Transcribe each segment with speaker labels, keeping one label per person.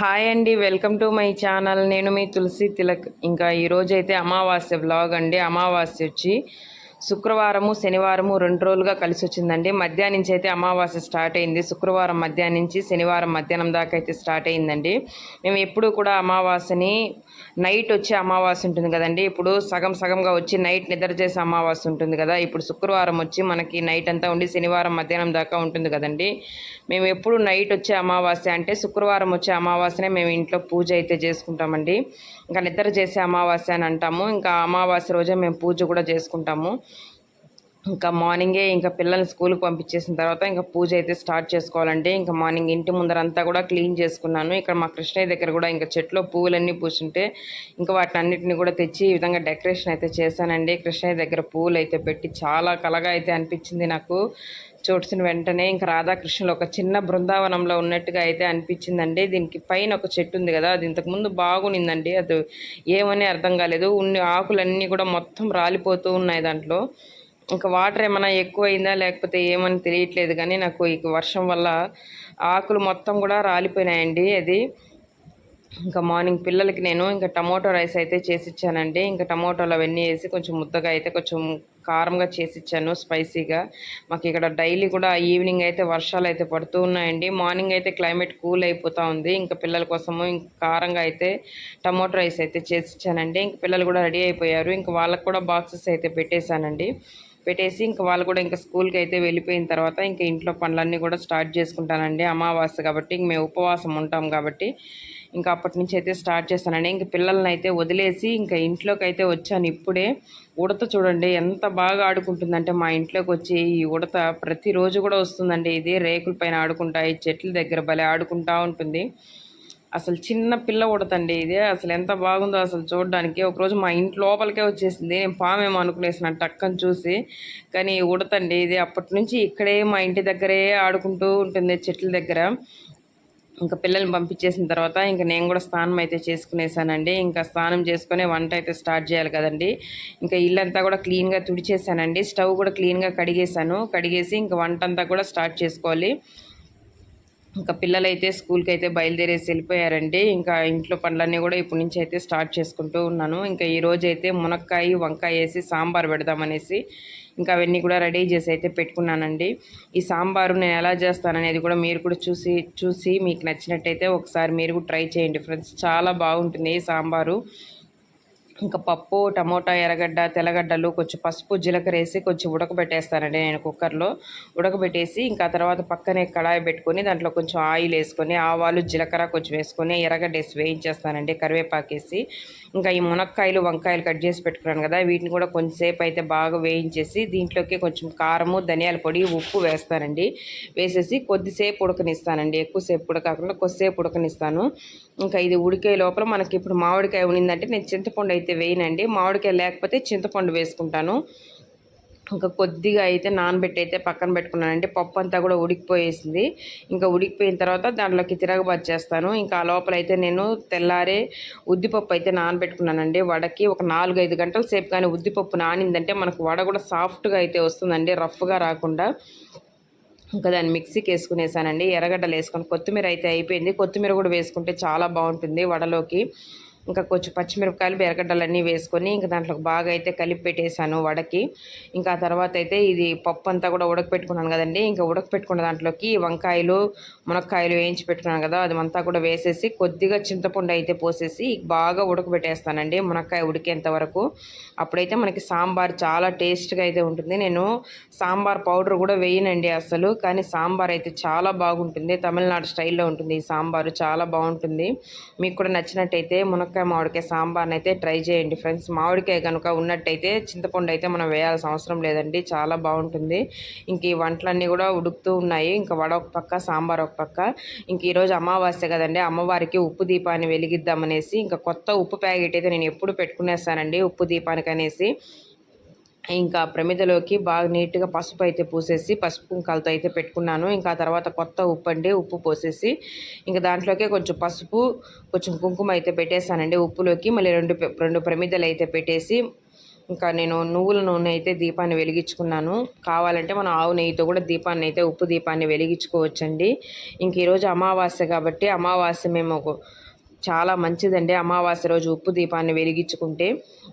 Speaker 1: Hi అండి welcome to my channel. నేను మీ తులసి తిలక్. ఇంకా ఈరోజు అయితే అమావాస్య బ్లాగ్ అండి. అమావాస్య వచ్చి శుక్రవారము శనివారము రెండు రోజులుగా కలిసి వచ్చిందండి. మధ్యాహ్నం నుంచి అయితే అమావాస్య స్టార్ట్ అయింది. శుక్రవారం మధ్యాహ్నం నుంచి శనివారం మధ్యాహ్నం దాకా అయితే స్టార్ట్ అయిందండి. మేము ఎప్పుడు కూడా అమావాస్యని నైట్ వచ్చే అమావాస్య ఉంటుంది కదండి. ఇప్పుడు సగం సగంగా వచ్చి నైట్ నిద్ర చేసే అమావాస్య ఉంటుంది కదా. ఇప్పుడు శుక్రవారం వచ్చి మనకి నైట్ అంతా ఉండి శనివారం మధ్యాహ్నం దాకా ఉంటుంది కదండి. మేము ఎప్పుడు నైట్ వచ్చే అమావాస్య అంటే శుక్రవారం వచ్చే అమావాస్యనే మేము ఇంట్లో పూజ అయితే చేసుకుంటామండి. ఇంకా నిద్ర చేసే అమావాస్య అని అంటాము. ఇంకా అమావాస్య రోజే మేము పూజ కూడా చేసుకుంటాము. ఇంకా మార్నింగే ఇంకా పిల్లల్ని స్కూల్కి పంపించేసిన తర్వాత ఇంకా పూజ అయితే స్టార్ట్ చేసుకోవాలండి. ఇంకా మార్నింగ్ ఇంటి ముందరంతా కూడా క్లీన్ చేసుకున్నాను. ఇక్కడ మా కృష్ణయ్య దగ్గర కూడా ఇంకా చెట్లో పువ్వులన్నీ పూసుంటే ఇంకా వాటిని అన్నిటిని కూడా తెచ్చి ఈ విధంగా డెకరేషన్ అయితే చేశానండి. కృష్ణయ్య దగ్గర పువ్వులు అయితే పెట్టి చాలా కలగా అయితే అనిపించింది నాకు. చూసిన వెంటనే ఇంకా రాధాకృష్ణులు ఒక చిన్న బృందావనంలో ఉన్నట్టుగా అయితే అనిపించిందండి. దీనికి పైన ఒక చెట్టు ఉంది కదా అది ఇంతకుముందు బాగునిందండి. అది ఏమని అర్థం కాలేదు. ఉన్ని ఆకులన్నీ కూడా మొత్తం రాలిపోతూ ఉన్నాయి దాంట్లో. ఇంకా వాటర్ ఏమైనా ఎక్కువ అయిందా లేకపోతే ఏమని తెలియట్లేదు కానీ నాకు ఇక వర్షం వల్ల ఆకులు మొత్తం కూడా రాలిపోయినాయండి అది. ఇంకా మార్నింగ్ పిల్లలకి నేను ఇంకా టమోటో రైస్ అయితే చేసి ఇచ్చానండి. ఇంకా టమాటోలు అవన్నీ వేసి కొంచెం ముద్దగా అయితే కొంచెం కారంగా చేసి ఇచ్చాను స్పైసీగా. మాకు ఇక్కడ డైలీ కూడా ఈవినింగ్ అయితే వర్షాలు అయితే పడుతూ ఉన్నాయండి. మార్నింగ్ అయితే క్లైమేట్ కూల్ అయిపోతూ ఉంది. ఇంకా పిల్లల కోసము ఇంకా కారంగా అయితే టమోటో రైస్ అయితే చేసి ఇచ్చానండి. ఇంక పిల్లలు కూడా రెడీ అయిపోయారు. ఇంకా వాళ్ళకు కూడా బాక్సెస్ అయితే పెట్టేశానండి. పెట్టేసి ఇంకా వాళ్ళు కూడా ఇంకా స్కూల్కి అయితే వెళ్ళిపోయిన తర్వాత ఇంకా ఇంట్లో పనులన్నీ కూడా స్టార్ట్ చేసుకుంటానండి. అమావాస్య కాబట్టి ఇంక మేము ఉపవాసం ఉంటాం కాబట్టి ఇంకా అప్పటి నుంచి అయితే స్టార్ట్ చేస్తానండి. ఇంక పిల్లల్ని అయితే వదిలేసి ఇంకా ఇంట్లోకి అయితే వచ్చాను ఇప్పుడే. ఉడత చూడండి ఎంత బాగా ఆడుకుంటుందంటే మా ఇంట్లోకి వచ్చి ఈ ఉడత ప్రతిరోజు కూడా వస్తుందండి. ఇది రేకుల పైన ఆడుకుంటాయి చెట్ల దగ్గర భలే ఆడుకుంటా ఉంటుంది. అసలు చిన్న పిల్ల ఉడతండి ఇది. అసలు ఎంత బాగుందో అసలు చూడడానికి. ఒకరోజు మా ఇంటి లోపలికే వచ్చేసింది. నేను పామేమో అనుకునేసిన టక్కని చూసి. కానీ ఉడతండి ఇది. అప్పటి నుంచి ఇక్కడే మా ఇంటి దగ్గరే ఆడుకుంటూ ఉంటుంది చెట్ల దగ్గర. ఇంకా పిల్లల్ని పంపించేసిన తర్వాత ఇంకా నేను కూడా స్నానం అయితే చేసుకునేసానండి. ఇంకా స్నానం చేసుకునే వంట అయితే స్టార్ట్ చేయాలి కదండి. ఇంకా ఇల్లంతా కూడా క్లీన్గా తుడిచేసానండి. స్టవ్ కూడా క్లీన్గా కడిగేసాను కడిగేసి ఇంకా వంట అంతా కూడా స్టార్ట్ చేసుకోవాలి. ఇంకా పిల్లలైతే స్కూల్కి అయితే బయలుదేరేసి వెళ్ళిపోయారండి. ఇంకా ఇంట్లో పనులన్నీ కూడా ఇప్పటి నుంచి అయితే స్టార్ట్ చేసుకుంటూ ఉన్నాను. ఇంకా ఈరోజు అయితే మునక్కాయ వంకాయ వేసి సాంబార్ పెడదామనేసి ఇంకా అవన్నీ కూడా రెడీ చేసి అయితే పెట్టుకున్నానండి. ఈ సాంబారు నేను ఎలా చేస్తాననేది కూడా మీరు కూడా చూసి చూసి మీకు నచ్చినట్టయితే ఒకసారి మీరు కూడా ట్రై చేయండి ఫ్రెండ్స్. చాలా బాగుంటుంది ఈ సాంబారు. ఇంకా పప్పు టమోటా ఎర్రగడ్డ తెల్లగడ్డలు కొంచెం పసుపు జీలకర్ర వేసి కొంచెం ఉడకబెట్టేస్తానండి నేను కుక్కర్లో. ఉడకబెట్టేసి ఇంకా తర్వాత పక్కనే కడాయి పెట్టుకొని దాంట్లో కొంచెం ఆయిల్ వేసుకొని ఆవాలు జీలకర్ర కొంచెం వేసుకొని ఎర్రగడ్డ వేసి వేయించేస్తానండి కరివేపాకేసి. ఇంకా ఈ మునక్కాయలు వంకాయలు కట్ చేసి పెట్టుకున్నాను కదా వీటిని కూడా కొంచెంసేపు అయితే బాగా వేయించేసి దీంట్లోకి కొంచెం కారము ధనియాల పొడి ఉప్పు వేస్తానండి. వేసేసి కొద్దిసేపు ఉడకనిస్తానండి ఎక్కువసేపు ఉడకాకుండా కొద్దిసేపు ఉడకనిస్తాను. ఇంకా ఇది ఉడికే లోపల మనకి ఇప్పుడు మామిడికాయ ఉండిందంటే నేను చింతపండు అయితే వేయనండి. మామిడికాయ లేకపోతే చింతపండు వేసుకుంటాను. ఇంకా కొద్దిగా అయితే నానబెట్టి అయితే పక్కన పెట్టుకున్నానండి. పప్పు అంతా కూడా ఉడికిపోయేసింది. ఇంకా ఉడికిపోయిన తర్వాత దాంట్లోకి తిరగబాటు చేస్తాను. ఇంకా ఆ లోపల అయితే నేను తెల్లారే ఉద్దిపప్పు అయితే నానబెట్టుకున్నానండి. వడకి ఒక నాలుగైదు గంటల సేపు కానీ ఉద్దిపప్పు నానిందంటే మనకు వడ కూడా సాఫ్ట్గా అయితే వస్తుందండి. రఫ్గా రాకుండా. ఇంకా దాన్ని మిక్సీకి వేసుకునేసానండి. ఎర్రగడ్డలు వేసుకొని కొత్తిమీర అయితే అయిపోయింది. కొత్తిమీర కూడా వేసుకుంటే చాలా బాగుంటుంది వడలోకి. ఇంకా కొంచెం పచ్చిమిరపకాయలు బెరగడ్డలన్నీ వేసుకొని ఇంకా దాంట్లో బాగా అయితే కలిపి పెట్టేశాను వడకి. ఇంకా తర్వాత అయితే ఇది పప్పు అంతా కూడా ఉడకపెట్టుకున్నాను కదండి. ఇంకా ఉడకపెట్టుకున్న దాంట్లోకి వంకాయలు మునక్కాయలు వేయించి పెట్టుకున్నాను కదా అది అంతా కూడా వేసేసి కొద్దిగా చింతపండు అయితే పోసేసి బాగా ఉడకబెట్టేస్తానండి మునక్కాయ ఉడికేంత వరకు. అప్పుడైతే మనకి సాంబార్ చాలా టేస్ట్గా అయితే ఉంటుంది. నేను సాంబార్ పౌడర్ కూడా వేయనండి అసలు కానీ సాంబార్ అయితే చాలా బాగుంటుంది. తమిళనాడు స్టైల్లో ఉంటుంది ఈ సాంబారు చాలా బాగుంటుంది. మీకు కూడా నచ్చినట్టయితే మునక్కాయ మునక్కాయ మామిడికాయ సాంబార్ని అయితే ట్రై చేయండి ఫ్రెండ్స్. మామిడికాయ కనుక ఉన్నట్టయితే చింతపండు అయితే మనం వేయాల్సిన అవసరం లేదండి. చాలా బాగుంటుంది. ఇంక ఈ వంటలన్నీ కూడా ఉడుకుతూ ఉన్నాయి. ఇంకా వడ ఒక పక్క సాంబార్ ఒక పక్క. ఇంక ఈరోజు అమావాస్య కదండి. అమ్మవారికి ఉప్పు దీపాన్ని వెలిగిద్దామనేసి ఇంకా కొత్త ఉప్పు ప్యాకెట్ అయితే నేను ఎప్పుడు పెట్టుకునేస్తానండి ఉప్పు దీపానికి అనేసి ఇంకా ప్రమిదలోకి బాగా నీట్గా పసుపు అయితే పూసేసి పసుపు కుంకాలతో అయితే పెట్టుకున్నాను. ఇంకా తర్వాత కొత్త ఉప్పు అండి ఉప్పు పోసేసి ఇంకా దాంట్లోకే కొంచెం పసుపు కొంచెం కుంకుమ అయితే పెట్టేశానండి ఉప్పులోకి. మళ్ళీ రెండు రెండు ప్రమిదలు అయితే పెట్టేసి ఇంకా నేను నువ్వుల నూనె అయితే దీపాన్ని వెలిగించుకున్నాను. కావాలంటే మనం ఆవు నెయ్యితో కూడా దీపాన్ని అయితే ఉప్పు దీపాన్ని వెలిగించుకోవచ్చండి. ఇంక ఈరోజు అమావాస్య కాబట్టి అమావాస్య మేము ఒక చాలా మంచిదండి. అమావాస్య రోజు ఉప్పు దీపాన్ని వెలిగించుకుంటే.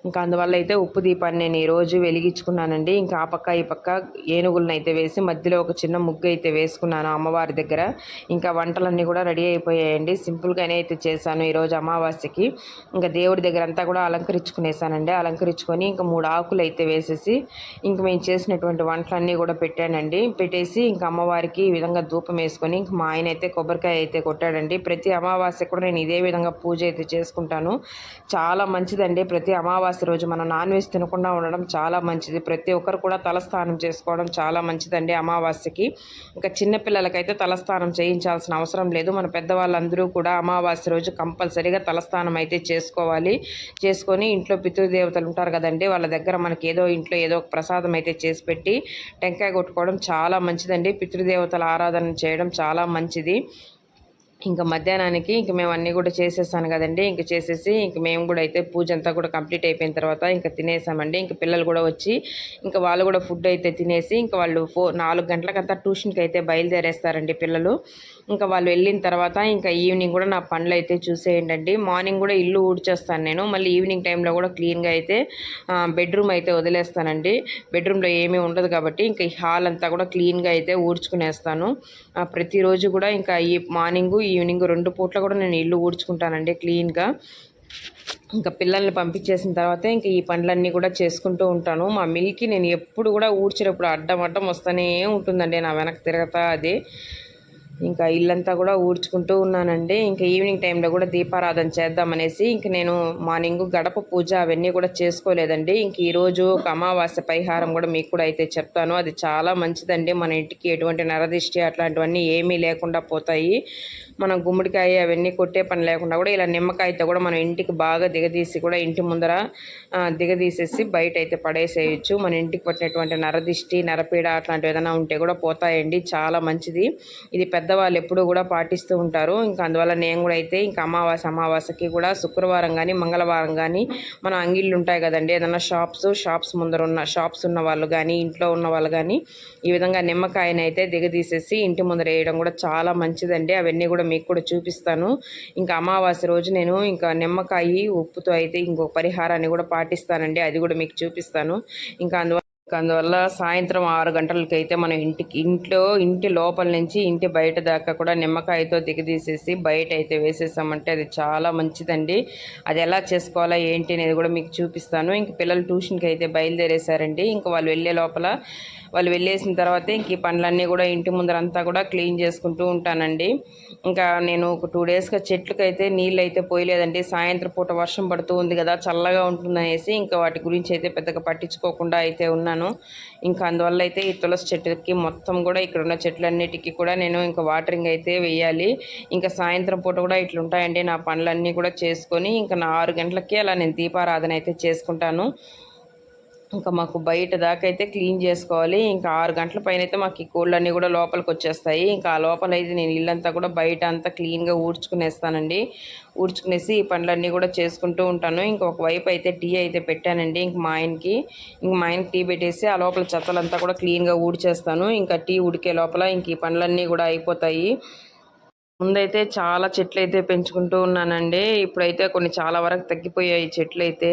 Speaker 1: ఇంకా అందువల్ల అయితే ఉప్పు దీపాన్ని నేను ఈరోజు వెలిగించుకున్నానండి. ఇంకా ఆ పక్క ఈ పక్క ఏనుగులను అయితే వేసి మధ్యలో ఒక చిన్న ముగ్గు అయితే వేసుకున్నాను అమ్మవారి దగ్గర. ఇంకా వంటలన్నీ కూడా రెడీ అయిపోయాయండి. సింపుల్గానే అయితే చేశాను ఈరోజు అమావాస్యకి. ఇంకా దేవుడి దగ్గర అంతా కూడా అలంకరించుకునేసానండి. అలంకరించుకొని ఇంకా మూడు ఆకులు అయితే వేసేసి ఇంక మేము చేసినటువంటి వంటలన్నీ కూడా పెట్టానండి. పెట్టేసి ఇంకా అమ్మవారికి ఈ విధంగా ధూపం వేసుకొని ఇంక మా ఆయన అయితే కొబ్బరికాయ అయితే కొట్టాడండి. ప్రతి అమావాస్య కూడా నేను ఇదే విధంగా పూజ అయితే చేసుకుంటాను. చాలా మంచిదండి. ప్రతి అమావాస్య రోజు మనం నాన్ వెజ్ తినకుండా ఉండడం చాలా మంచిది. ప్రతి ఒక్కరు కూడా తలస్నానం చేసుకోవడం చాలా మంచిదండి అమావాస్యకి. ఇంకా చిన్నపిల్లలకైతే తలస్నానం చేయించాల్సిన అవసరం లేదు. మన పెద్దవాళ్ళందరూ కూడా అమావాస్య రోజు కంపల్సరీగా తలస్నానం అయితే చేసుకోవాలి. చేసుకొని ఇంట్లో పితృదేవతలు ఉంటారు కదండి. వాళ్ళ దగ్గర మనకి ఏదో ఇంట్లో ఏదో ఒక ప్రసాదం అయితే చేసి పెట్టి టెంకాయ కొట్టుకోవడం చాలా మంచిదండి. పితృదేవతల ఆరాధన చేయడం చాలా మంచిది. ఇంకా మధ్యాహ్నానికి ఇంక మేము అన్నీ కూడా చేసేసాను కదండి. ఇంక చేసేసి ఇంక మేము కూడా అయితే పూజ అంతా కూడా కంప్లీట్ అయిపోయిన తర్వాత ఇంకా తినేసామండి. ఇంక పిల్లలు కూడా వచ్చి ఇంకా వాళ్ళు కూడా ఫుడ్ అయితే తినేసి ఇంకా వాళ్ళు ఫో నాలుగు గంటలకంతా ట్యూషన్కి అయితే బయలుదేరేస్తారండి పిల్లలు. ఇంకా వాళ్ళు వెళ్ళిన తర్వాత ఇంకా ఈవినింగ్ కూడా నా పనులు అయితే చూసేయండి మార్నింగ్ కూడా ఇల్లు ఊడ్చేస్తాను నేను. మళ్ళీ ఈవినింగ్ టైంలో కూడా క్లీన్గా అయితే బెడ్రూమ్ అయితే వదిలేస్తానండి. బెడ్రూమ్లో ఏమీ ఉండదు కాబట్టి ఇంకా ఈ హాల్ అంతా కూడా క్లీన్గా అయితే ఊడ్చుకునేస్తాను. ప్రతిరోజు కూడా ఇంకా ఈ మార్నింగు ఈవినింగ్ రెండు పూట్ల కూడా నేను ఇల్లు ఊడ్చుకుంటానండి క్లీన్గా. ఇంకా పిల్లల్ని పంపించేసిన తర్వాత ఇంకా ఈ పనులన్నీ కూడా చేసుకుంటూ ఉంటాను. మా మిల్కి నేను ఎప్పుడు కూడా ఊడ్చేటప్పుడు అడ్డం అడ్డం వస్తూనే ఉంటుందండి నా వెనక తిరగతా అది. ఇంకా ఇల్లంతా కూడా ఊడ్చుకుంటూ ఉన్నానండి. ఇంకా ఈవినింగ్ టైంలో కూడా దీపారాధన చేద్దామనేసి ఇంక నేను మార్నింగ్ గడప పూజ అవన్నీ కూడా చేసుకోలేదండి. ఇంక ఈరోజు ఒక అమావాస్య పరిహారం కూడా మీకు కూడా అయితే చెప్తాను. అది చాలా మంచిదండి. మన ఇంటికి ఎటువంటి నరదిష్టి అట్లాంటివన్నీ ఏమీ లేకుండా పోతాయి. మనం గుమ్మడికాయ అవన్నీ కొట్టే పని లేకుండా కూడా ఇలా నిమ్మకాయతో కూడా మనం ఇంటికి బాగా దిగదీసి కూడా ఇంటి ముందర దిగదీసేసి బయట అయితే పడేసేయచ్చు. మన ఇంటికి పట్టినటువంటి నరదిష్టి నరపీడ అట్లాంటివి ఏదైనా ఉంటే కూడా పోతాయండి. చాలా మంచిది. ఇది పెద్ద పెద్దవాళ్ళు ఎప్పుడూ కూడా పాటిస్తూ ఉంటారు. ఇంకా అందువల్ల నేను కూడా అయితే ఇంకా అమావాస అమావాస్యకి కూడా శుక్రవారం కానీ మంగళవారం కానీ మన అంగిళ్ళు ఉంటాయి కదండి. ఏదైనా షాప్స్ షాప్స్ ముందర ఉన్న షాప్స్ ఉన్న వాళ్ళు కానీ ఇంట్లో ఉన్న వాళ్ళు కానీ ఈ విధంగా నిమ్మకాయనైతే దిగదీసేసి ఇంటి ముందర వేయడం కూడా చాలా మంచిదండి. అవన్నీ కూడా మీకు కూడా చూపిస్తాను. ఇంకా అమావాస్య రోజు నేను ఇంకా నిమ్మకాయ ఉప్పుతో అయితే ఇంకొక పరిహారాన్ని కూడా పాటిస్తానండి. అది కూడా మీకు చూపిస్తాను. ఇంకా అందువల్ల అందువల్ల సాయంత్రం ఆరు గంటలకి అయితే మనం ఇంటికి ఇంట్లో ఇంటి లోపల నుంచి ఇంటి బయట దాకా కూడా నిమ్మకాయతో దిగదీసేసి బయట అయితే వేసేసామంటే అది చాలా మంచిదండి. అది ఎలా చేసుకోవాలా ఏంటి అనేది కూడా మీకు చూపిస్తాను. ఇంక పిల్లలు ట్యూషన్కి అయితే బయలుదేరేశారండి ఇంక వాళ్ళు వెళ్ళే లోపల వాళ్ళు వెళ్ళేసిన తర్వాత ఇంక ఈ పనులన్నీ కూడా ఇంటి ముందరంతా కూడా క్లీన్ చేసుకుంటూ ఉంటానండి. ఇంకా నేను ఒక టూ డేస్గా చెట్లకైతే నీళ్ళు అయితే పోయలేదండి. సాయంత్రం పూట వర్షం పడుతూ ఉంది కదా చల్లగా ఉంటుందనేసి ఇంకా వాటి గురించి అయితే పెద్దగా పట్టించుకోకుండా అయితే ఉన్నాను. ఇంకా అందువల్ల అయితే ఈ తులసి చెట్టుకి మొత్తం కూడా ఇక్కడ ఉన్న చెట్లన్నిటికీ కూడా నేను ఇంకా వాటరింగ్ అయితే వేయాలి. ఇంకా సాయంత్రం పూట కూడా ఇట్లుంటాయండి నా పనులన్నీ కూడా చేసుకొని ఇంకా నా ఆరు గంటలకి అలా నేను దీపారాధన అయితే చేసుకుంటాను. ఇంకా మాకు బయట దాకా అయితే క్లీన్ చేసుకోవాలి. ఇంకా ఆరు గంటల పైన అయితే మాకు ఈ కోళ్ళన్నీ కూడా లోపలికి వచ్చేస్తాయి. ఇంకా ఆ లోపల అయితే నేను ఇల్లంతా కూడా బయట అంతా క్లీన్గా ఊడ్చుకునేస్తానండి. ఊడ్చుకునేసి ఈ పనులన్నీ కూడా చేసుకుంటూ ఉంటాను. ఇంకొక వైపు అయితే టీ అయితే పెట్టానండి ఇంక మా ఆయనకి. ఇంక మా ఆయనకి టీ పెట్టేసి ఆ లోపల చెత్తలంతా కూడా క్లీన్గా ఊడ్చేస్తాను. ఇంకా టీ ఉడికే లోపల ఇంక ఈ పనులన్నీ కూడా అయిపోతాయి. ముందైతే చాలా చెట్లు అయితే పెంచుకుంటూ ఉన్నానండి. ఇప్పుడైతే కొన్ని చాలా వరకు తగ్గిపోయాయి చెట్లు అయితే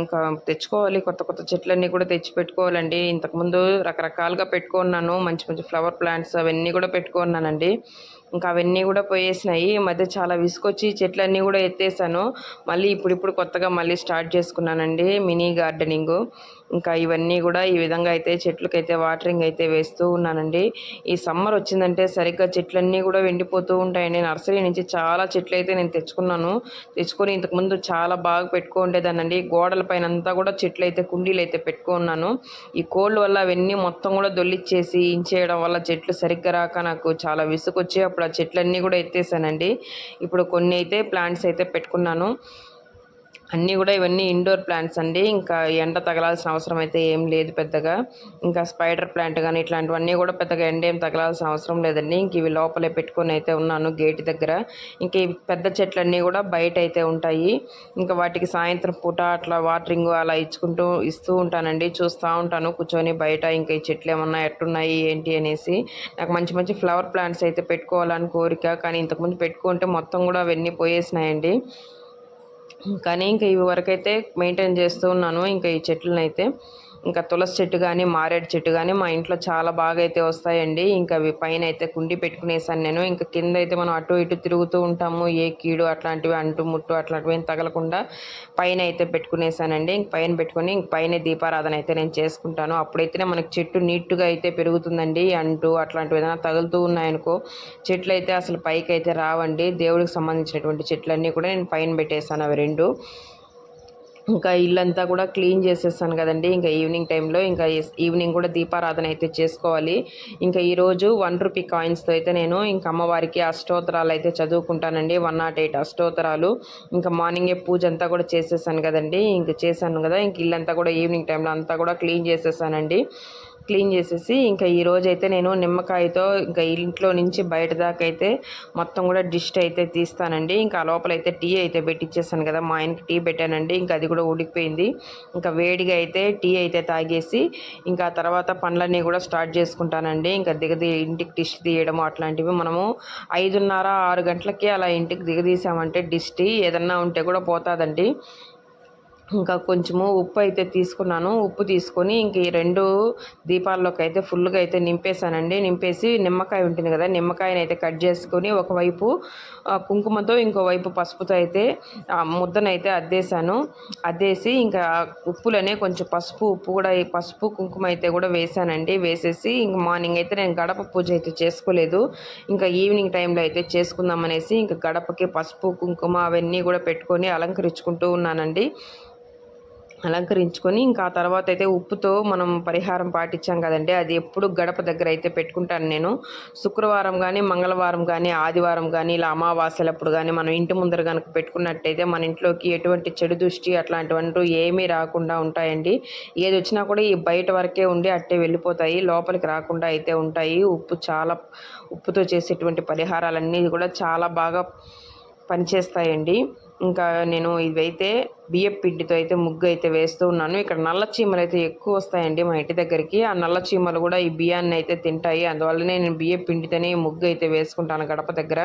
Speaker 1: ఇంకా తెచ్చుకోవాలి కొత్త కొత్త చెట్లన్నీ కూడా తెచ్చి పెట్టుకోవాలండి ఇంతకుముందు రకరకాలుగా పెట్టుకున్నాను. మంచి మంచి ఫ్లవర్ ప్లాంట్స్ అవన్నీ కూడా పెట్టుకున్నానండి. ఇంకా అవన్నీ కూడా పోయేసినాయి. ఈ మధ్య చాలా విసుకొచ్చి చెట్లన్నీ కూడా ఎత్తేసాను. మళ్ళీ ఇప్పుడిప్పుడు కొత్తగా మళ్ళీ స్టార్ట్ చేసుకున్నానండి మినీ గార్డెనింగ్. ఇంకా ఇవన్నీ కూడా ఈ విధంగా అయితే చెట్లకైతే వాటరింగ్ అయితే వేస్తూ ఉన్నానండి. ఈ సమ్మర్ వచ్చిందంటే సరిగ్గా చెట్లన్నీ కూడా వెండిపోతూ ఉంటాయండి. నర్సరీ నుంచి చాలా చెట్లు అయితే నేను తెచ్చుకున్నాను. తెచ్చుకొని ఇంతకుముందు చాలా బాగా పెట్టుకుండేదానండి గోడల పైన అంతా కూడా చెట్లు అయితే కుండీలు అయితే పెట్టుకున్నాను ఈ కోల్డ్ వల్ల అవన్నీ మొత్తం కూడా దొల్లిచ్చేసి ఇంచేయడం వల్ల చెట్లు సరిగ్గా రాక నాకు చాలా విసుకొచ్చి అప్పుడు ఆ చెట్లన్నీ కూడా ఎత్తేసానండి. ఇప్పుడు కొన్ని అయితే ప్లాంట్స్ అయితే పెట్టుకున్నాను. అన్నీ కూడా ఇవన్నీ ఇండోర్ ప్లాంట్స్ అండి. ఇంకా ఎండ తగలాల్సిన అవసరం అయితే ఏం లేదు పెద్దగా. ఇంకా స్పైడర్ ప్లాంట్ కానీ ఇట్లాంటివన్నీ కూడా పెద్దగా ఎండ ఏం తగలాల్సిన అవసరం లేదండి. ఇంక ఇవి లోపలే పెట్టుకొని అయితే ఉన్నాను గేట్ దగ్గర. ఇంకా ఈ పెద్ద చెట్లన్నీ కూడా బయట అయితే ఉంటాయి. ఇంకా వాటికి సాయంత్రం పూట అట్లా వాటరింగ్ అలా ఇచ్చుకుంటూ ఇస్తూ ఉంటానండి. చూస్తూ ఉంటాను కూర్చొని బయట ఇంకా ఈ చెట్లు ఏమన్నా ఎట్టున్నాయి ఏంటి అనేసి. నాకు మంచి మంచి ఫ్లవర్ ప్లాంట్స్ అయితే పెట్టుకోవాలని కోరిక. కానీ ఇంతకుముందు పెట్టుకుంటే మొత్తం కూడా అవన్నీ పోయేసినాయండి. కానీ ఇంకా ఇవి వరకైతే మెయింటైన్ చేస్తూ ఉన్నాను ఇంకా ఈ చెట్లను అయితే ఇంకా తులసి చెట్టు కానీ మారేడు చెట్టు కానీ మా ఇంట్లో చాలా బాగా అయితే వస్తాయండి. ఇంకా అవి పైన అయితే కుండి పెట్టుకునేసాను నేను. ఇంకా కింద అయితే మనం అటు ఇటు తిరుగుతూ ఉంటాము. ఏ కీడు అట్లాంటివి అంటు ముట్టు అట్లాంటివి ఏం తగలకుండా పైన అయితే పెట్టుకునేసానండి. ఇంక పైన పెట్టుకొని ఇంక పైన దీపారాధన అయితే నేను చేసుకుంటాను. అప్పుడైతేనే మనకి చెట్టు నీట్గా అయితే పెరుగుతుందండి. అంటూ అట్లాంటివి ఏదైనా తగులుతూ ఉన్నాయనుకో చెట్లు అయితే అసలు పైకి అయితే రావండి. దేవుడికి సంబంధించినటువంటి చెట్లన్నీ కూడా నేను పైన పెట్టేసాను అవి రెండు. ఇంకా ఇల్లంతా కూడా క్లీన్ చేసేస్తాను కదండి. ఇంకా ఈవినింగ్ టైంలో ఇంకా ఈవినింగ్ కూడా దీపారాధన అయితే చేసుకోవాలి. ఇంకా ఈరోజు వన్ రూపీ కాయిన్స్తో అయితే నేను ఇంకా అమ్మవారికి అష్టోత్తరాలు అయితే చదువుకుంటానండి. వన్ నాట్ ఎయిట్ అష్టోత్తరాలు. ఇంకా మార్నింగే పూజ అంతా కూడా చేసేసాను కదండి. ఇంక చేశాను కదా ఇంక ఇల్లంతా కూడా ఈవినింగ్ టైంలో అంతా కూడా క్లీన్ చేసేసానండి. క్లీన్ చేసేసి ఇంకా ఈ అయితే నేను నిమ్మకాయతో ఇంకా ఇంట్లో నుంచి బయట దాకా అయితే మొత్తం కూడా డిష్ అయితే తీస్తానండి. ఇంకా లోపల అయితే టీ అయితే పెట్టించేసాను కదా మా ఆయనకి టీ పెట్టానండి. ఇంకా అది కూడా ఉడికిపోయింది. ఇంకా వేడిగా అయితే టీ అయితే తాగేసి ఇంకా తర్వాత పనులన్నీ కూడా స్టార్ట్ చేసుకుంటానండి. ఇంకా దిగది ఇంటికి డిష్ తీయడం అట్లాంటివి మనము ఐదున్నర ఆరు గంటలకి అలా ఇంటికి దిగదీసామంటే డిష్టి ఏదన్నా ఉంటే కూడా పోతుందండి. ఇంకా కొంచెము ఉప్పు అయితే తీసుకున్నాను. ఉప్పు తీసుకొని ఇంక ఈ రెండు దీపాల్లోకి అయితే ఫుల్గా అయితే నింపేశానండి. నింపేసి నిమ్మకాయ ఉంటుంది కదా నిమ్మకాయని అయితే కట్ చేసుకొని ఒకవైపు కుంకుమతో ఇంకోవైపు పసుపుతో అయితే ముద్దనైతే అద్దేశాను. అద్దేసి ఇంకా ఉప్పులనే కొంచెం పసుపు ఉప్పు కూడా ఈ పసుపు కుంకుమ అయితే కూడా వేసానండి వేసేసి ఇంక మార్నింగ్ అయితే నేను గడప పూజ అయితే చేసుకోలేదు. ఇంకా ఈవినింగ్ టైంలో అయితే చేసుకుందాం అనేసి ఇంకా గడపకి పసుపు కుంకుమ అవన్నీ కూడా పెట్టుకొని అలంకరించుకుంటూ ఉన్నానండి. అలంకరించుకొని ఇంకా ఆ తర్వాత అయితే ఉప్పుతో మనం పరిహారం పాటించాం కదండి. అది ఎప్పుడు గడప దగ్గర అయితే పెట్టుకుంటాను నేను. శుక్రవారం కానీ మంగళవారం కానీ ఆదివారం కానీ ఇలా అమావాస్యలప్పుడు కానీ మనం ఇంటి ముందర కనుక పెట్టుకున్నట్టయితే మన ఇంట్లోకి ఎటువంటి చెడు దృష్టి అట్లాంటివంటూ ఏమీ రాకుండా ఉంటాయండి. ఏది వచ్చినా కూడా ఈ బయట వరకే ఉండి అట్టే వెళ్ళిపోతాయి. లోపలికి రాకుండా అయితే ఉంటాయి. ఉప్పు చాలా ఉప్పుతో చేసేటువంటి పరిహారాలన్నీ కూడా చాలా బాగా పనిచేస్తాయండి. ఇంకా నేను ఇవైతే బియ్యం పిండితో అయితే ముగ్గు అయితే వేస్తూ ఉన్నాను. ఇక్కడ నల్ల చీమలు అయితే ఎక్కువ వస్తాయండి మా ఇంటి దగ్గరికి. ఆ నల్ల చీమలు కూడా ఈ బియ్యాన్ని అయితే తింటాయి. అందువల్లనే నేను బియ్యం పిండితోనే ముగ్గు అయితే వేసుకుంటాను గడప దగ్గర.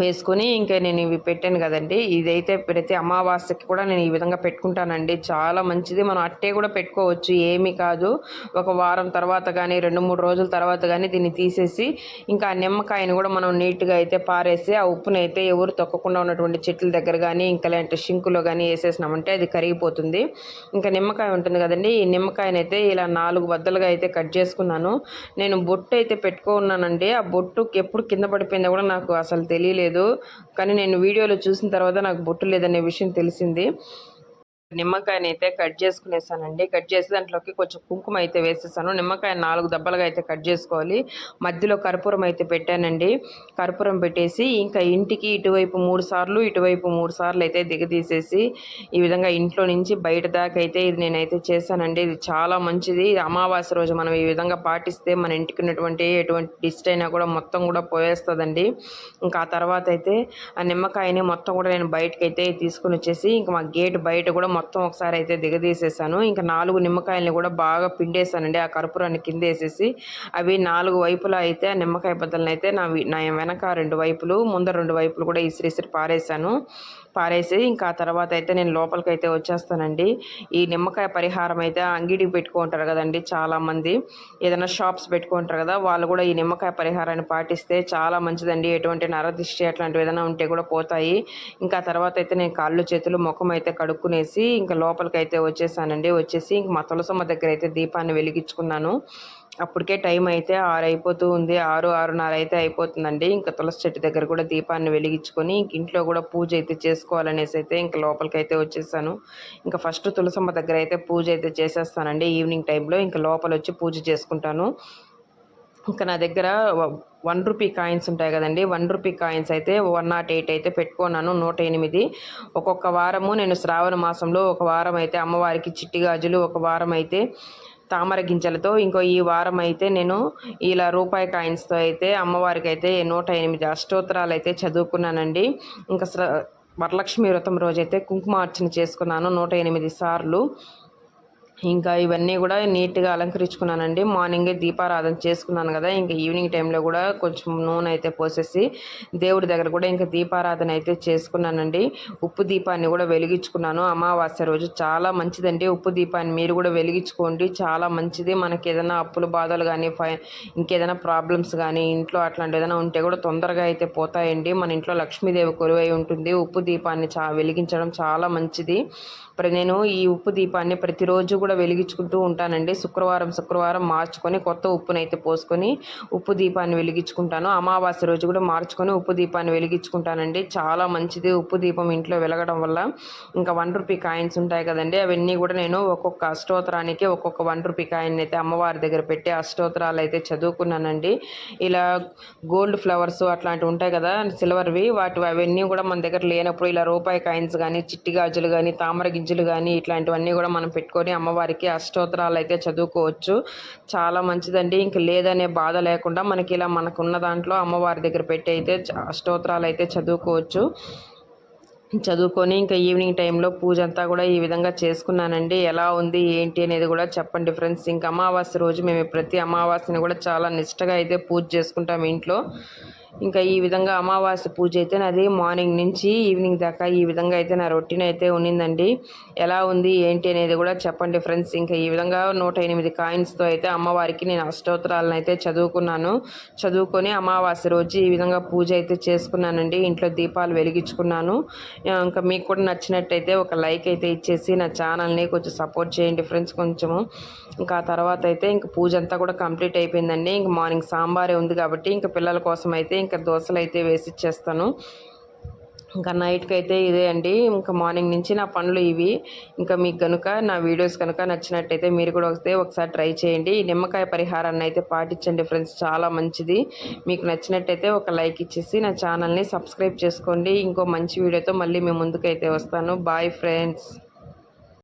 Speaker 1: వేసుకొని ఇంకా నేను ఇవి పెట్టాను కదండి. ఇదైతే ప్రతి అమావాస్యకి కూడా నేను ఈ విధంగా పెట్టుకుంటానండి. చాలా మంచిది. మనం అట్టే కూడా పెట్టుకోవచ్చు. ఏమీ కాదు. ఒక వారం తర్వాత కానీ రెండు మూడు రోజుల తర్వాత కానీ దీన్ని తీసేసి ఇంకా ఆ నిమ్మకాయని కూడా మనం నీట్గా అయితే పారేసి ఆ ఉప్పుని అయితే ఎవరు తొక్కకుండా ఉన్నటువంటి చెట్ల దగ్గర కానీ ఇంకా లేదంటే షింకులో కానీ వేసేసినామంటే అది కరిగిపోతుంది. ఇంకా నిమ్మకాయ ఉంటుంది కదండి. ఈ నిమ్మకాయని అయితే ఇలా నాలుగు వద్దలుగా అయితే కట్ చేసుకున్నాను. నేను బొట్టు అయితే పెట్టుకున్నానండి ఆ బొట్టు ఎప్పుడు కింద పడిపోయిందో కూడా నాకు అసలు తెలియదు తెలియలేదు. లేదు కానీ నేను వీడియోలో చూసిన తర్వాత నాకు బొట్టు లేదనే విషయం తెలిసింది. నిమ్మకాయని అయితే కట్ చేసుకునేసానండి. కట్ చేసి దాంట్లోకి కొంచెం కుంకుమ అయితే వేసేసాను. నిమ్మకాయ నాలుగు దెబ్బలుగా అయితే కట్ చేసుకోవాలి. మధ్యలో కర్పూరం అయితే పెట్టానండి. కర్పూరం పెట్టేసి ఇంకా ఇంటికి ఇటువైపు మూడు సార్లు ఇటువైపు మూడు సార్లు అయితే దిగదీసేసి ఈ విధంగా ఇంట్లో నుంచి బయట దాకా అయితే ఇది నేనైతే చేశానండి. ఇది చాలా మంచిది. అమావాస్య రోజు మనం ఈ విధంగా పాటిస్తే మన ఇంటికి ఉన్నటువంటి ఎటువంటి డిస్ట్ అయినా కూడా మొత్తం కూడా పోయేస్తుందండి. ఇంకా ఆ తర్వాత అయితే ఆ నిమ్మకాయని మొత్తం కూడా నేను బయటకైతే అయితే తీసుకుని వచ్చేసి ఇంకా మా గేట్ బయట కూడా మొత్తం మొత్తం ఒకసారి అయితే దిగదీసేసాను. ఇంకా నాలుగు నిమ్మకాయలని కూడా బాగా పిండేసానండి. ఆ కర్పూరాన్ని కింద వేసేసి అవి నాలుగు వైపులా అయితే ఆ నిమ్మకాయ బద్దలను అయితే నా నా వెనక రెండు వైపులు ముందర రెండు వైపులు కూడా ఇసిరిసిరి పారేశాను పారేసి ఇంకా తర్వాత అయితే నేను లోపలికి అయితే వచ్చేస్తానండి. ఈ నిమ్మకాయ పరిహారం అయితే అంగిడికి పెట్టుకుంటారు కదండి చాలామంది. ఏదైనా షాప్స్ పెట్టుకుంటారు కదా వాళ్ళు కూడా ఈ నిమ్మకాయ పరిహారాన్ని పాటిస్తే చాలా మంచిదండి. ఎటువంటి నరదిష్టి అట్లాంటివి ఏదైనా ఉంటే కూడా పోతాయి. ఇంకా తర్వాత అయితే నేను కాళ్ళు చేతులు ముఖం అయితే కడుక్కునేసి ఇంకా లోపలికి అయితే వచ్చేసానండి. వచ్చేసి ఇంక మా తులసమ్మ దగ్గర అయితే దీపాన్ని వెలిగించుకున్నాను. అప్పటికే టైం అయితే ఆరు అయిపోతూ ఉంది. ఆరు ఆరున్నర అయితే అయిపోతుందండి. ఇంకా తులసి చెట్టు దగ్గర కూడా దీపాన్ని వెలిగించుకొని ఇంక ఇంట్లో కూడా పూజ అయితే చేసుకోవాలనేసి అయితే ఇంకా లోపలికి అయితే వచ్చేసాను. ఇంకా ఫస్ట్ తులసమ్మ దగ్గర అయితే పూజ అయితే చేసేస్తానండి ఈవినింగ్ టైంలో. ఇంకా లోపల వచ్చి పూజ చేసుకుంటాను. ఇంకా నా దగ్గర వన్ రూపీ కాయిన్స్ ఉంటాయి కదండి. వన్ రూపీ కాయిన్స్ అయితే వన్ నాట్ ఎయిట్ అయితే పెట్టుకున్నాను. నూట ఎనిమిది. ఒక్కొక్క వారము నేను శ్రావణ మాసంలో ఒక వారం అయితే అమ్మవారికి చిట్టి గాజులు ఒక వారం అయితే తామర గింజలతో ఇంకో ఈ వారం అయితే నేను ఇలా రూపాయి కాయిన్స్తో అయితే అమ్మవారికి అయితే నూట ఎనిమిది అష్టోత్తరాలు అయితే చదువుకున్నానండి. ఇంకా వరలక్ష్మి వ్రతం రోజైతే కుంకుమార్చన చేసుకున్నాను నూట ఎనిమిది సార్లు. ఇంకా ఇవన్నీ కూడా నీట్గా అలంకరించుకున్నానండి. మార్నింగే దీపారాధన చేసుకున్నాను కదా ఇంకా ఈవినింగ్ టైంలో కూడా కొంచెం నూనె అయితే పోసేసి దేవుడి దగ్గర కూడా ఇంకా దీపారాధన అయితే చేసుకున్నానండి. ఉప్పు దీపాన్ని కూడా వెలిగించుకున్నాను. అమావాస్య రోజు చాలా మంచిదండి ఉప్పు దీపాన్ని. మీరు కూడా వెలిగించుకోండి. చాలా మంచిది. మనకి ఏదైనా అప్పులు బాధలు కానీ ఫై ఇంకేదైనా ప్రాబ్లమ్స్ కానీ ఇంట్లో అట్లాంటి ఏదైనా ఉంటే కూడా తొందరగా అయితే పోతాయండి. మన ఇంట్లో లక్ష్మీదేవి కొలువై ఉంటుంది. ఉప్పు దీపాన్ని చా వెలిగించడం చాలా మంచిది. నేను ఈ ఉప్పు దీపాన్ని ప్రతిరోజు కూడా వెలిగించుకుంటూ ఉంటానండి. శుక్రవారం శుక్రవారం మార్చుకొని కొత్త ఉప్పునైతే పోసుకొని ఉప్పు దీపాన్ని వెలిగించుకుంటాను. అమావాస్య రోజు కూడా మార్చుకొని ఉప్పు దీపాన్ని వెలిగించుకుంటానండి. చాలా మంచిది ఉప్పు దీపం ఇంట్లో వెలగడం వల్ల. ఇంకా వన్ రూపీ కాయిన్స్ ఉంటాయి కదండి. అవన్నీ కూడా నేను ఒక్కొక్క అష్టోత్తరానికి ఒక్కొక్క వన్ రూపీ కాయిన్ అయితే అమ్మవారి దగ్గర పెట్టి అష్టోత్తరాలు అయితే చదువుకున్నానండి. ఇలా గోల్డ్ ఫ్లవర్స్ అట్లాంటివి ఉంటాయి కదా సిల్వర్వి వాటి అవన్నీ కూడా మన దగ్గర లేనప్పుడు ఇలా రూపాయి కాయిన్స్ కానీ చిట్టి గాజులు కానీ తామర గింజలు కానీ ఇట్లాంటివన్నీ కూడా మనం పెట్టుకొని అమ్మవారికి అష్టోత్తరాలు అయితే చదువుకోవచ్చు. చాలా మంచిదండి. ఇంక లేదనే బాధ లేకుండా మనకి ఇలా మనకున్న దాంట్లో అమ్మవారి దగ్గర పెట్టి అయితే అష్టోత్తరాలు అయితే చదువుకోవచ్చు. చదువుకొని ఇంకా ఈవినింగ్ టైంలో పూజ అంతా కూడా ఈ విధంగా చేసుకున్నానండి. ఎలా ఉంది ఏంటి అనేది కూడా చెప్పండి ఫ్రెండ్స్. ఇంకా అమావాస్య రోజు మేము ప్రతి అమావాస్యని కూడా చాలా నిష్టగా అయితే పూజ చేసుకుంటాం ఇంట్లో. ఇంకా ఈ విధంగా అమావాస్య పూజ అయితే నాది మార్నింగ్ నుంచి ఈవినింగ్ దాకా ఈ విధంగా అయితే నా రొటీన్ అయితే ఉన్నిందండి. ఎలా ఉంది ఏంటి అనేది కూడా చెప్పండి ఫ్రెండ్స్. ఇంకా ఈ విధంగా నూట ఎనిమిది కాయిన్స్తో అయితే అమ్మవారికి నేను అష్టోత్తరాలను అయితే చదువుకున్నాను. చదువుకొని అమావాస్య రోజు ఈ విధంగా పూజ అయితే చేసుకున్నానండి. ఇంట్లో దీపాలు వెలిగించుకున్నాను. ఇంకా మీకు కూడా నచ్చినట్టయితే ఒక లైక్ అయితే ఇచ్చేసి నా ఛానల్ని కొంచెం సపోర్ట్ చేయండి ఫ్రెండ్స్ కొంచెము. ఇంకా తర్వాత అయితే ఇంకా పూజ అంతా కూడా కంప్లీట్ అయిపోయిందండి. ఇంక మార్నింగ్ సాంబారే ఉంది కాబట్టి ఇంకా పిల్లల కోసం అయితే ఇంకా దోశలు అయితే వేసి ఇచ్చేస్తాను ఇంకా నైట్కి అయితే ఇదే అండి. ఇంకా మార్నింగ్ నుంచి నా పనులు ఇవి. ఇంకా మీకు కనుక నా వీడియోస్ కనుక నచ్చినట్టయితే మీరు కూడా వస్తే ఒకసారి ట్రై చేయండి. ఈ నిమ్మకాయ పరిహారాన్ని అయితే పాటించండి ఫ్రెండ్స్. చాలా మంచిది. మీకు నచ్చినట్టయితే ఒక లైక్ ఇచ్చేసి నా ఛానల్ని సబ్స్క్రైబ్ చేసుకోండి. ఇంకో మంచి వీడియోతో మళ్ళీ మేము ముందుకైతే వస్తాను. Bye friends.